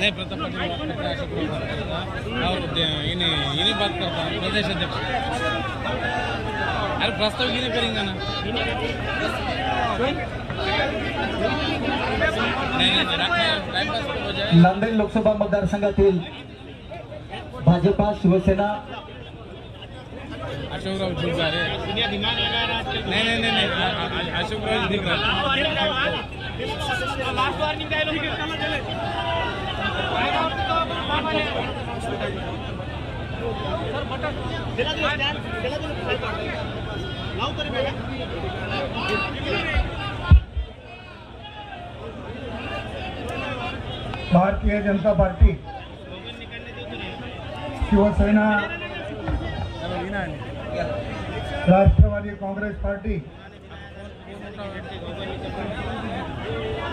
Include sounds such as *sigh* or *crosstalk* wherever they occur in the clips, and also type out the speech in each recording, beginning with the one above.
नहीं प्रताप इन्हें बात करता हूँ प्रदेश अध्यक्ष अरे प्रस्ताव इन्हें करेंगे ना नांदेड लोकसभा मतदारसंघातील भाजपा शिवसेना अशोकराव। नहीं नहीं नहीं अशोकराव भारतीय जनता पार्टी शिवसेना राष्ट्रवादी काँग्रेस पार्टी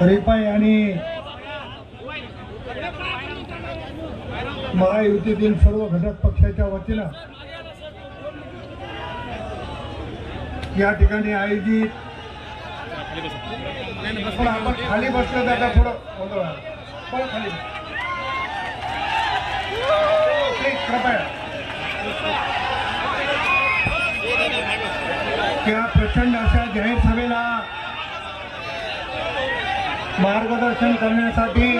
रिपाई आणि महायुतीतील सर्व घटक पक्षाच्या वतीनं या ठिकाणी आयोजित पण आपण खाली बसलं त्याचा थोडं थोडं खाली कृपया. त्या प्रचंड अशा जाहीर सभेला मार्गदर्शन करण्यासाठी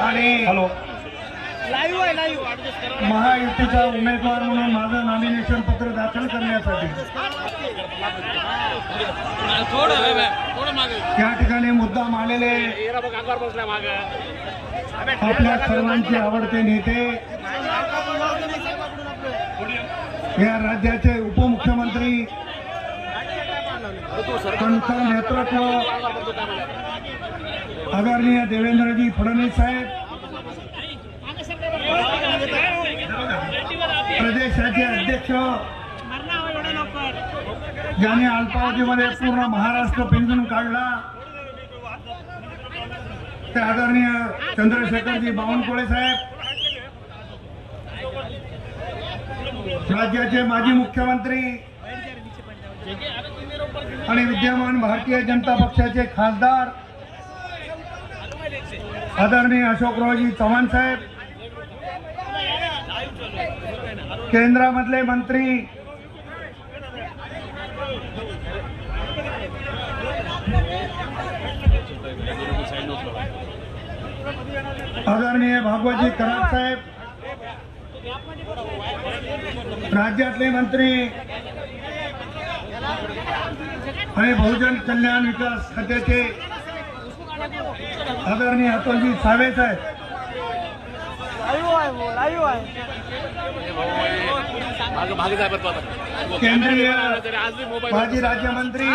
आणि हॅलो. लाईव्ह आहे लाईव्ह महायुतीचा उमेदवार म्हणून माझं नॉमिनेशन पत्र दाखल करण्यासाठी. त्या ठिकाणी मुद्दाम आलेले आपल्या सर्वांचे आवडते नेते या राज्याचे उपमुख्यमंत्री त्यांचं नेतृत्व आदरणीय देवेंद्रजी फडणवीस साहेब. प्रदेशाचे अध्यक्ष. ज्याने अल्पावधीमध्ये पूर्ण महाराष्ट्र पिंजून काढला. ते आदरणीय चंद्रशेखरजी बावनकुळे साहेब. राज्याचे माजी मुख्यमंत्री आणि विद्यमान भारतीय जनता पक्षाचे खासदार. आदरणीय अशोकरावजी चव्हाण साहेब केंद्रामधले मंत्री आदरणीय भागवतजी कराड साहेब राज्यातले मंत्री आणि बहुजन कल्याण विकास खात्याचे आदरणीय अतुलजी सावे साहेब. केंद्रीय माजी राज्यमंत्री.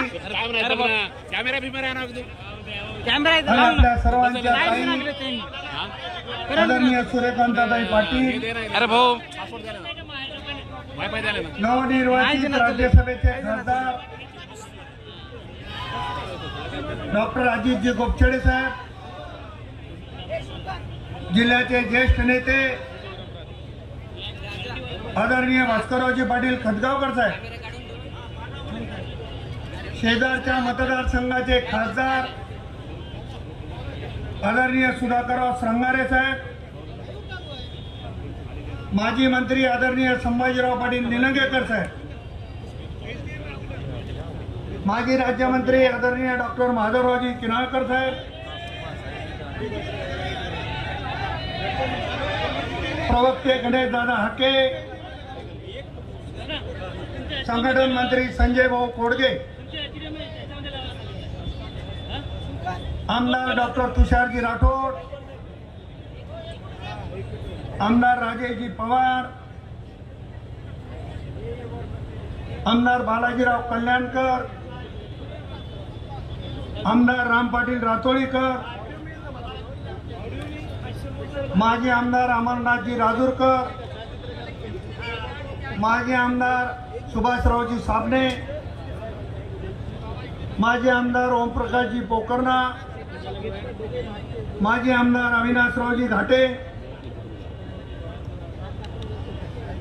सर्वांच्या आदरणीय सूर्यकांताताई पाटील. अरे भाऊ. वायफाय द्यायला ना नवनिर्वाचित राज्यसभेचे खासदार डॉक्टर अजितजी गोपछडे साहेब जिल्ह्याचे ज्येष्ठ नेते आदरणीय भास्कररावजी पाटील खतगावकर साहेब शेजारच्या मतदारसंघाचे खासदार आदरणीय सुधाकरराव श्रंगारे साहेब माजी मंत्री आदरणीय संभाजीराव पाटील निलंगेकर साहेब माजी राज्यमंत्री आदरणीय डॉक्टर माधवरावजी किनाळकर साहेब. प्रवक्ते गणेश दादा हके. संघटन मंत्री संजय भाऊ कोडगे. आमदार डॉक्टर तुषारजी राठोड. आमदार राजेशजी पवार. आमदार बालाजीराव कल्याणकर. आमदार राम पाटील रातोळीकर माजी आमदार अमरनाथजी राजूरकर माजी आमदार सुभाषरावजी साबणे माजी आमदार ओमप्रकाशजी पोकर्णा माजी आमदार अविनाशरावजी घाटे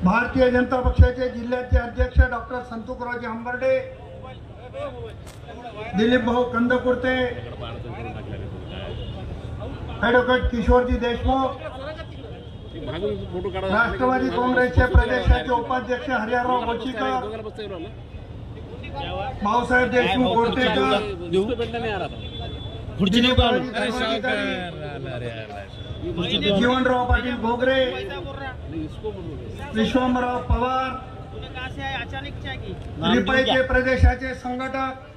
भारतीय जनता पक्षाचे जिल्ह्याचे अध्यक्ष डॉक्टर संतुकरावजी हंबर्डे दिलीप भाऊ कंदकुर्ते ॲडव्होकेट किशोरजी देशमुख राष्ट्रवादी काँग्रेसचे प्रदेशाचे उपाध्यक्ष हरिहरराव गोचीकर भाऊसाहेब देशमुख गोरटेकर जीवनराव पाटील भोगरे विश्वमराव पवार रिपाईचे प्रदेशाचे संघटक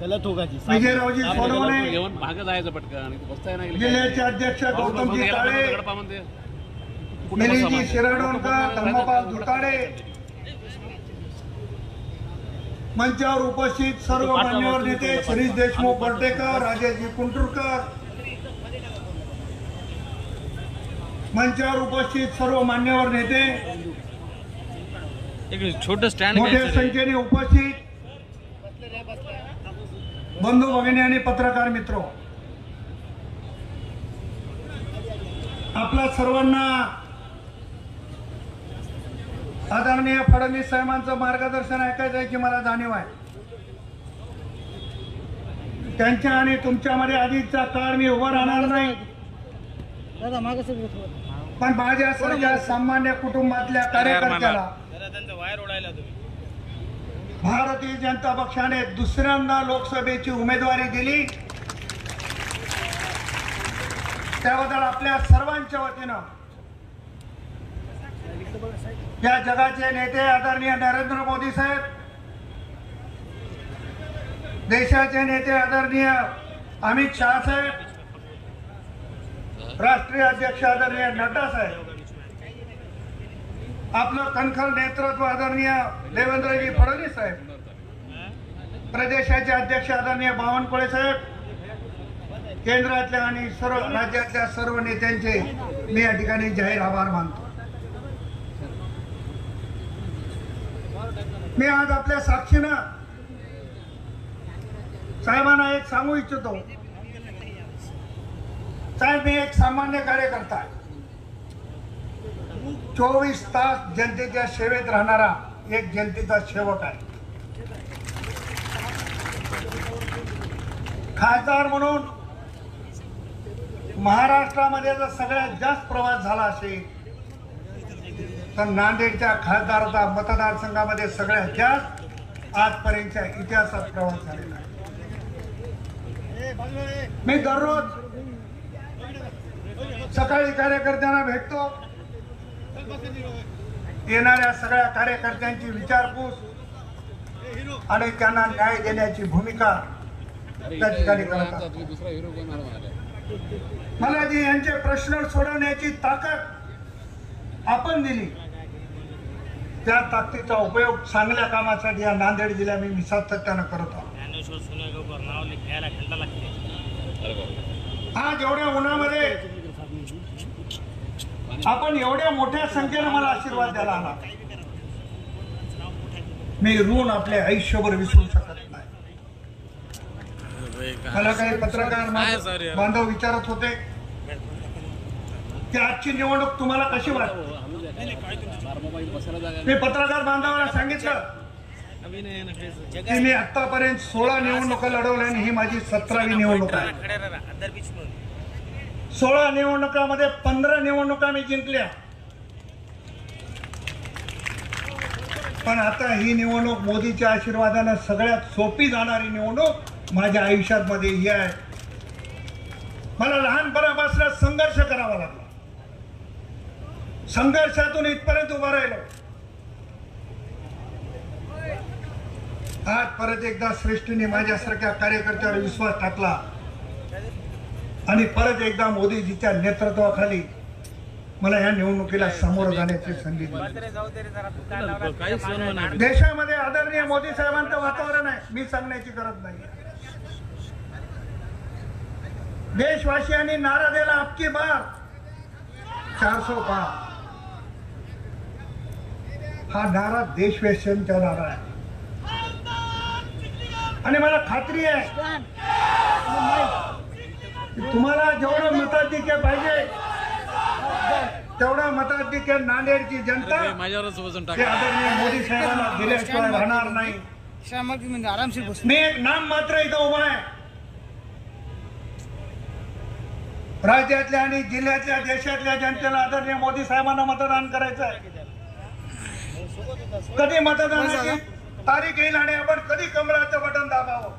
गलत होगा जी विजयरावजी सोनवणे घेऊन भाग जायचं पटकन. नाही जिल्ह्याचे अध्यक्ष गौतमजी काळे शिरडोणकर धर्मपाल दुताडे. मंचावर उपस्थित सर्व मान्यवर नेते शिरीष देशमुख बर्डेकर राजेशजी कुंटुरकर मंचावर उपस्थित सर्व मान्यवर नेते छोटं स्टँड मोठ्या संख्येने उपस्थित बंधू भगिनी आणि पत्रकार मित्र. आपल्या सर्वांना आदरणीय फडणवीस साहेबांचं मार्गदर्शन ऐकायचं आहे की मला जाणीव आहे. त्यांच्या आणि तुमच्यामध्ये आधीचा काळ मी उभा राहणार नाही. दादा मागे सर पण माझ्यासारख्या सामान्य कुटुंबातल्या कार्यकर्त्याला त्यांचं वायर ओढायला तुम्ही. भारतीय जनता पक्षाने दुसऱ्यांदा लोकसभेची उमेदवारी दिली. त्याबद्दल आपल्या सर्वांच्या वतीनं या जगाचे नेते आदरणीय नरेंद्र मोदी साहेब देशाचे नेते आदरणीय अमित शहा साहेब राष्ट्रीय अध्यक्ष आदरणीय नड्डा साहेब आपलं कणखर नेतृत्व आदरणीय देवेंद्रजी फडणवीस साहेब. प्रदेशाचे अध्यक्ष आदरणीय बावनकुळे साहेब. केंद्रातल्या आणि सर्व राज्यातल्या सर्व नेत्यांचे मी या ठिकाणी जाहीर आभार मानतो. मी आज आपल्या साक्षीनं साहेबांना एक सांगू इच्छितो. साहेब मी एक सामान्य कार्यकर्ता आहे. चोवीस तास जनतेच्या सेवेत राहणारा एक जनतेचा सेवक आहे. खासदार म्हणून महाराष्ट्रामध्ये जर सगळ्यात जास्त प्रवास झाला असेल तर नांदेडच्या खासदाराचा मतदारसंघामध्ये सगळ्यात जास्त आजपर्यंतच्या इतिहासात प्रवास झालेला आहे. मी दररोज सकाळी कार्यकर्त्यांना भेटतो. येणाऱ्या सगळ्या कार्यकर्त्यांची विचारपूस आणि त्यांना न्याय देण्याची भूमिका त्या ठिकाणी मला जी यांचे प्रश्न सोडवण्याची ताकद आपण दिली. त्या ताकदीचा उपयोग चांगल्या कामासाठी या नांदेड जिल्ह्यात मी सातत्यानं करत आहोत आज एवढ्या उन्हामध्ये आपण एवढ्या मोठ्या संख्येनं मला आशीर्वाद द्यायला आला मी ऋण आपल्या आयुष्यभर विसरू शकत नाही. मला काही पत्रकार बांधव विचारत होते की आजची निवडणूक तुम्हाला कशी वाटते मी पत्रकार बांधवांना सांगितलं की मी आतापर्यंत सोळा निवडणुका लढवल्या आणि ही माझी सतरावी निवडणूक आहे. सोळा निवडणुकामध्ये पंधरा निवडणुका मी जिंकल्या. पण आता ही निवडणूक मोदीच्या आशीर्वादानं सगळ्यात सोपी जाणारी निवडणूक माझ्या आयुष्यात मध्ये ही आहे. मला लहानपणापासून संघर्ष करावा लागला. संघर्षातून इथपर्यंत उभा राहिलो. आज परत एकदा श्रेष्ठीने माझ्यासारख्या कार्यकर्त्यावर विश्वास टाकला. आणि परत एकदा मोदीजीच्या नेतृत्वाखाली मला या निवडणुकीला सामोरं जाण्याची संधी दिली. देशामध्ये आदरणीय मोदी साहेबांचं वातावरण आहे. मी सांगण्याची गरज नाही देशवासियांनी नारा दिला आपकी बार. चारसो पार हा नारा देशवासियांचा नारा आहे. आणि मला खात्री आहे तुम्हाला जेवढं मताधिक्य पाहिजे तेवढा मताधिक्य नांदेडची जनता माझ्यावरच वजन ते आदरणीय मोदी साहेबांना *laughs* दिल्याशिवाय राहणार नाही. म्हणजे आरामशीर बस मी एक नाम मात्र इथं उभा आहे. राज्यातल्या आणि जिल्ह्यातल्या देशातल्या जनतेला आदरणीय मोदी साहेबांना मतदान करायचं आहे कधी मतदानाची तारीख येईल आणि आपण कधी कमळाचं बटन दाबावं?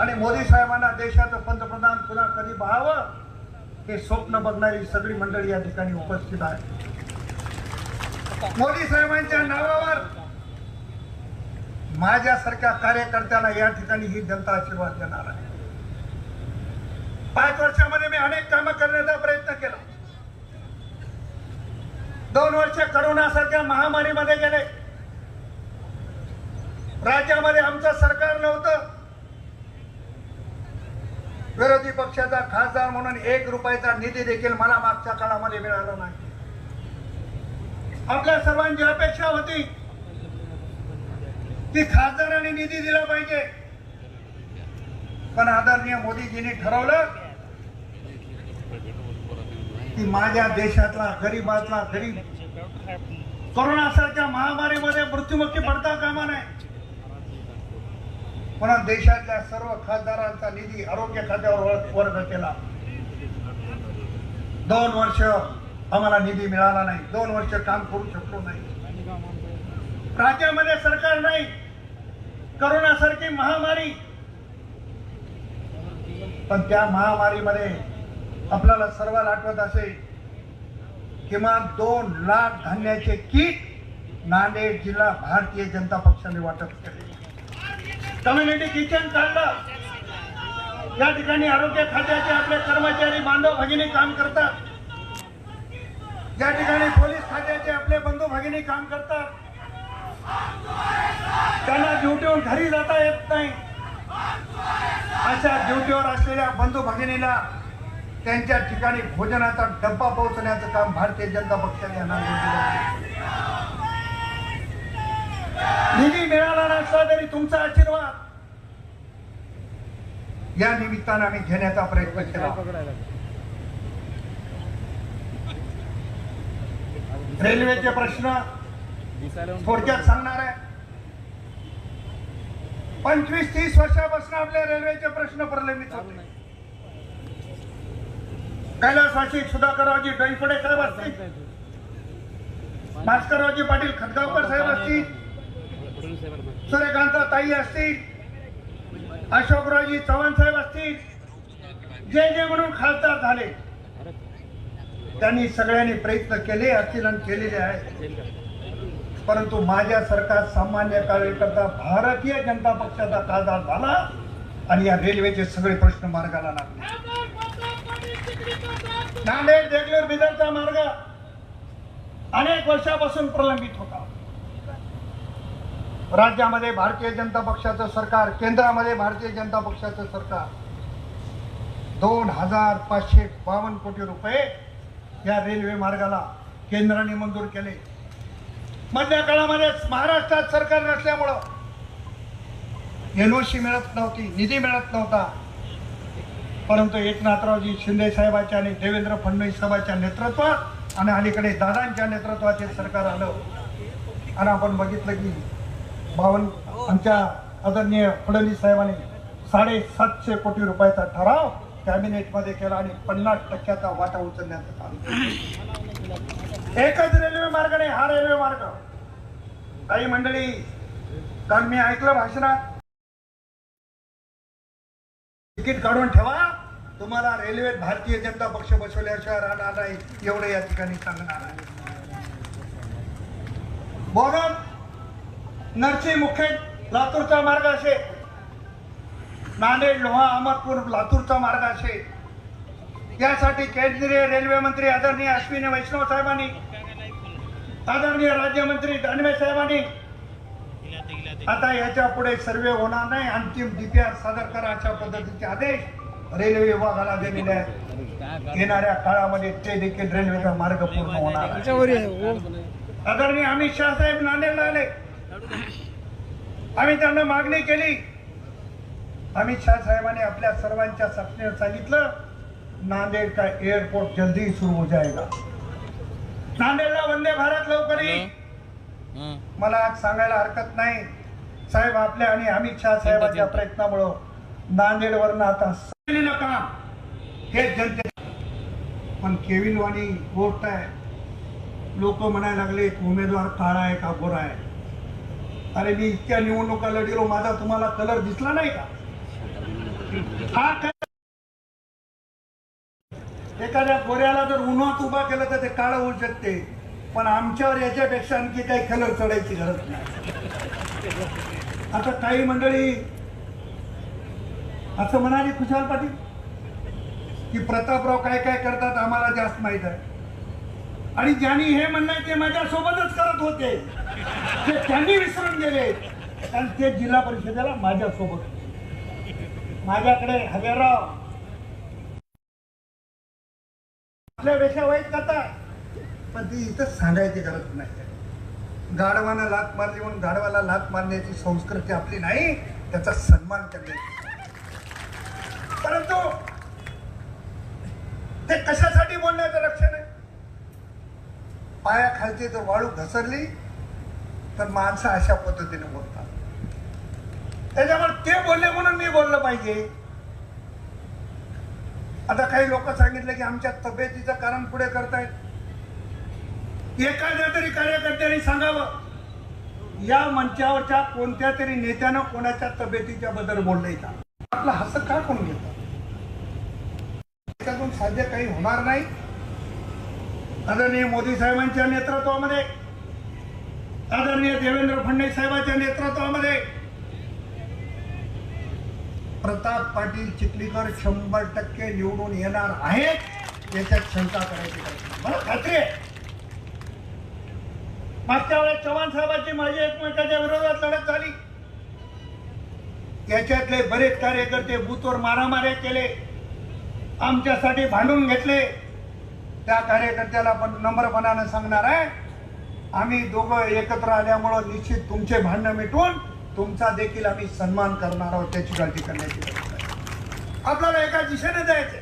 आणि मोदी साहेबांना देशाचं पंतप्रधान पुन्हा कधी पाहावं हे स्वप्न बघणारी सगळी मंडळी या ठिकाणी उपस्थित आहे मोदी साहेबांच्या नावावर माझ्यासारख्या कार्यकर्त्यांना या ठिकाणी ही जनता आशीर्वाद देणार आहे. पाच वर्षामध्ये मी अनेक कामं करण्याचा प्रयत्न केला. दोन वर्ष करोनासारख्या महामारीमध्ये गेले. राज्यामध्ये आमचं सरकार नव्हतं. विरोधी पक्षाचा खासदार म्हणून एक रुपयाचा निधी देखील मला मागच्या काळामध्ये मिळाला नाही. आपल्या सर्वांची अपेक्षा होती की खासदारांनी निधी दिला पाहिजे. पण आदरणीय मोदीजींनी ठरवलं की माझ्या देशातला गरीबातला गरीब कोरोनासारख्या महामारीमध्ये मृत्युमुखी पडता कामा नये. पुन्हा देशातल्या सर्व खासदारांचा निधी आरोग्य खात्यावर वर्ग केला. दोन वर्ष आम्हाला निधी मिळाला नाही. दोन वर्ष काम करू शकलो नाही. राज्यामध्ये सरकार नाही. करोनासारखी महामारी. पण त्या महामारीमध्ये आपल्याला सर्वांना आठवत असेल किमान दोन लाख धान्याचे किट नांदेड जिल्हा भारतीय जनता पक्षाने वाटप केले. कम्युनिटी किचन चाललं. या ठिकाणी आरोग्य खात्याचे आपले कर्मचारी बांधव भगिनी काम करतात. या ठिकाणी पोलीस खात्याचे आपले बंधू भगिनी काम करतात. त्यांना ड्युटीवर घरी जाता येत नाही. अशा ड्युटीवर असलेल्या बंधू भगिनीला त्यांच्या ठिकाणी भोजनाचा डब्बा पोहोचण्याचं काम भारतीय जनता पक्षाने नांदेड जिल्ह्यात केलं. निधी मिळाला नसला तरी तुमचा आशीर्वाद. या निमित्तानं आम्ही घेण्याचा प्रयत्न केला. रेल्वेचे प्रश्न थोडक्यात सांगणार आहे. पंचवीस तीस वर्षापासून आपल्या रेल्वेचे प्रश्न प्रलंबित होते कैलासवासी सुधाकररावजी डोईफडे साहेब असतील. भास्कररावजी पाटील खतगावकर साहेब असतील. सूर्यकांता ताई असतील अशोकरावजी चव्हाण साहेब असतील जे जे म्हणून खासदार झाले त्यांनी सगळ्यांनी प्रयत्न केले असतील आणि केलेले आहेत. परंतु माझ्यासारखा सामान्य कार्यकर्ता भारतीय जनता पक्षाचा खासदार झाला आणि या रेल्वेचे सगळे प्रश्न मार्गाला लागले. नांदेड देगलूर बिदरचा मार्ग अनेक वर्षापासून प्रलंबित होता. राज्यामध्ये भारतीय जनता पक्षाचं सरकार केंद्रामध्ये भारतीय जनता पक्षाचं सरकार. दोन हजार पाचशे बावन्न कोटी रुपये या रेल्वे मार्गाला केंद्राने मंजूर केले. मधल्या काळामध्ये महाराष्ट्रात सरकार नसल्यामुळं एनओसी मिळत नव्हती निधी मिळत नव्हता. परंतु एकनाथरावजी शिंदे साहेबांच्या आणि देवेंद्र फडणवीस साहेबांच्या नेतृत्वात आणि अलीकडे दादांच्या नेतृत्वात हे सरकार आलं. आणि आपण बघितलं की बावन आमच्या आदरणीय फडणवीस साहेबांनी साडेसातशे कोटी रुपयाचा ठराव कॅबिनेटमध्ये केला आणि पन्नास टक्क्याचा वाटा उचलण्याचं काम एकच रेल्वे मार्ग नाही हा रेल्वे मार्ग. काही मंडळी काल मी ऐकलं भाषणात तिकीट काढून ठेवा. तुम्हाला रेल्वेत भारतीय जनता पक्ष बसवल्याशिवाय राहणार नाही एवढं या ठिकाणी सांगणार आहे. बोगम नरसी मुखेड लातूरचा मार्ग असे. नांदेड लोहा अहमदपूर लातूरचा मार्ग असे. यासाठी केंद्रीय रेल्वे मंत्री आदरणीय अश्विनी वैष्णव साहेबांनी आदरणीय राज्यमंत्री दानवे साहेबांनी आता याच्यापुढे सर्वे होणार नाही. अंतिम डीपीआर सादर करा अशा पद्धतीचे आदेश रेल्वे विभागाला दिलेले आहेत. येणाऱ्या काळामध्ये ते देखील रेल्वेचा मार्ग पूर्ण होणार ओ. आदरणीय अमित शहा साहेब नांदेडला आले. आम्ही त्यांना मागणी केली. अमित शहा साहेबांनी आपल्या सर्वांच्या सपनेवर सांगितलं नांदेड का एअरपोर्ट जल्दी सुरू हो जाएगा नांदेडला वंदे भारत लवकर येईल मला आज सांगायला हरकत नाही. साहेब आपल्या आणि अमित शहा साहेबांच्या प्रयत्नामुळं नांदेडवरनं आता केलेलं काम हे जनते पण केविन वाणी गोष्ट आहे लोक म्हणायला लागले उमेदवार काळा आहे का गोरा आहे? अरे मी इतक्या निवडणुका लढिलो माझा तुम्हाला कलर दिसला नाही का? हा काय एखाद्या गोऱ्याला जर उन्हात उभा केलं तर ते काळं होऊ शकते पण आमच्यावर याच्यापेक्षा आणखी काही कलर चढायची गरज नाही. आता काही मंडळी असं म्हणाली खुशाल पाटील की प्रतापराव काय काय करतात आम्हाला जास्त माहीत आहे. आणि ज्यांनी हे म्हणणं ते माझ्या सोबतच करत होते. ते त्यांनी विसरून गेले कारण ते जिल्हा परिषदेला माझ्या सोबत माझ्याकडे आपल्या आपल्यापेक्षा वाईट कथा पण ती इथं सांगायची गरज नाही. गाढवानं लात मारली म्हणून गाढवाला लात मारण्याची संस्कृती आपली नाही त्याचा सन्मान करण्याची परंतु ते कशासाठी बोलण्याचं लक्षण आहे? पायाखालची जर वाळू घसरली तर माणसं अशा पद्धतीने बोलतात. त्याच्यामुळे ते बोलले म्हणून मी बोललं पाहिजे. आता काही लोक सांगितलं की आमच्या तब्येतीचं कारण पुढे करतायत. एखाद्या तरी कार्यकर्त्यांनी सांगावं. या मंचावरच्या कोणत्या तरी नेत्यानं कोणाच्या तब्येतीच्या बद्दल बोललंय का? आपलं हसं का कोण घेतात त्याच्यातून साध्य काही होणार नाही. आदरणीय मोदी साहेबांच्या नेतृत्वामध्ये आदरणीय देवेंद्र फडणवीस साहेबांच्या नेतृत्वामध्ये प्रताप पाटील चिखलीकर शंभर टक्के निवडून येणार आहेत याच्यात शंका करायची मला खात्री आहे. मागच्या वेळेस चव्हाण साहेबांची माझी एकमेकाच्या विरोधात लढत झाली. याच्यातले बरेच कार्यकर्ते बूथवर मारामाऱ्या केले. आमच्यासाठी भांडून घेतले. त्या कार्यकर्त्याला पण नम्रपणानं सांगणार आहे. आम्ही दोघं एकत्र आल्यामुळं निश्चित तुमचे भांडणं मिटवून तुमचा देखील आम्ही सन्मान करणार आहोत त्याची काळजी करण्याची गरज नाही. आपल्याला एका दिशेने जायचंय.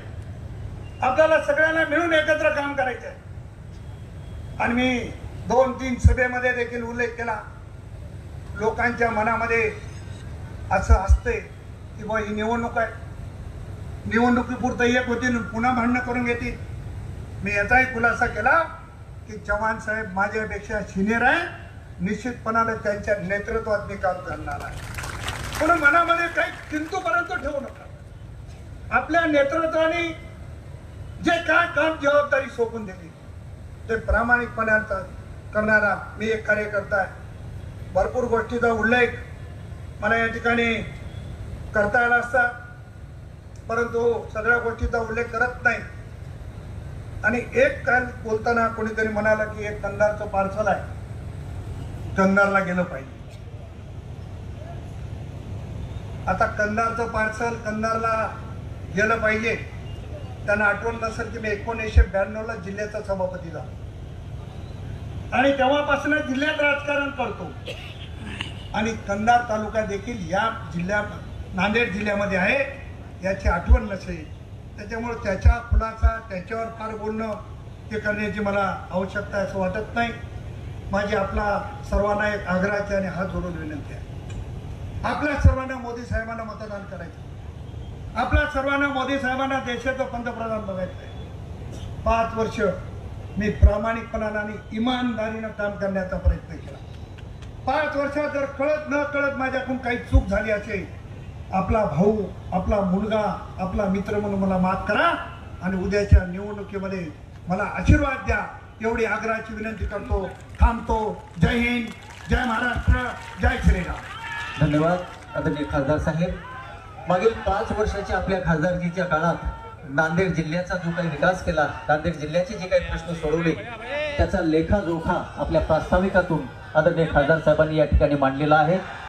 आपल्याला सगळ्यांना मिळून एकत्र काम करायचं आणि मी दोन तीन सभेमध्ये देखील उल्लेख केला. लोकांच्या मनामध्ये असं असते की बा ही निवडणूक आहे. निवडणुकीपुरतं एक होती पुन्हा भांडणं करून घेतील. मी याचाही खुलासा केला. की चव्हाण साहेब माझ्यापेक्षा सिनियर आहे. निश्चितपणाने त्यांच्या नेतृत्वात मी काम करणार आहे. पण मनामध्ये काही किंतूपर्यंत ठेवू नका. आपल्या नेतृत्वाने जे काय काम जबाबदारी सोपून दिली ते प्रामाणिकपणे करणारा मी एक कार्यकर्ता आहे. भरपूर गोष्टीचा उल्लेख मला या ठिकाणी करता आला असता परंतु सगळ्या गोष्टीचा उल्लेख करत नाही. आणि एक काल बोलताना कोणीतरी म्हणाला की एक कंदारचं पार्सल आहे. कंदारला गेलं पाहिजे. आता कंदारचं पार्सल कंदारला गेलं पाहिजे. त्यांना आठवण नसेल की मी एकोणीसशे ब्याण्णवला जिल्ह्याचा सभापती झालो. आणि तेव्हापासून जिल्ह्यात राजकारण करतो. आणि कंधार तालुका देखील या जिल्ह्यात नांदेड जिल्ह्यामध्ये आहे. याची आठवण नसेल. त्याच्यामुळे त्याच्या फुलाचा त्याच्यावर फार बोलणं ते करण्याची मला आवश्यकता आहे असं वाटत नाही. माझी आपला सर्वांना एक आग्रहाची आणि हात जोडून विनंती आहे. आपल्या सर्वांना मोदी साहेबांना मतदान करायचं. आपल्या सर्वांना मोदी साहेबांना देशाचं पंतप्रधान बघायचं आहे. पाच वर्ष मी प्रामाणिकपणानं आणि इमानदारीनं काम करण्याचा प्रयत्न केला. पाच वर्षात जर कळत न कळत माझ्याकडून काही चूक झाली असेल आपला भाऊ आपला मुलगा आपला मित्र म्हणून मला माफ करा आणि उद्याच्या निवडणुकीमध्ये मला आशीर्वाद द्या. एवढी आग्रहाची विनंती करतो थांबतो. जय हिंद जय महाराष्ट्र जय श्रीराम. धन्यवाद आदरणीय खासदार साहेब. मागील पाच वर्षाच्या आपल्या खासदारकीच्या काळात नांदेड जिल्ह्याचा जो काही विकास केला नांदेड जिल्ह्याचे जे काही प्रश्न सोडवले त्याचा लेखाजोखा आपल्या प्रास्ताविकातून आदरणीय खासदार साहेबांनी या ठिकाणी मांडलेला आहे.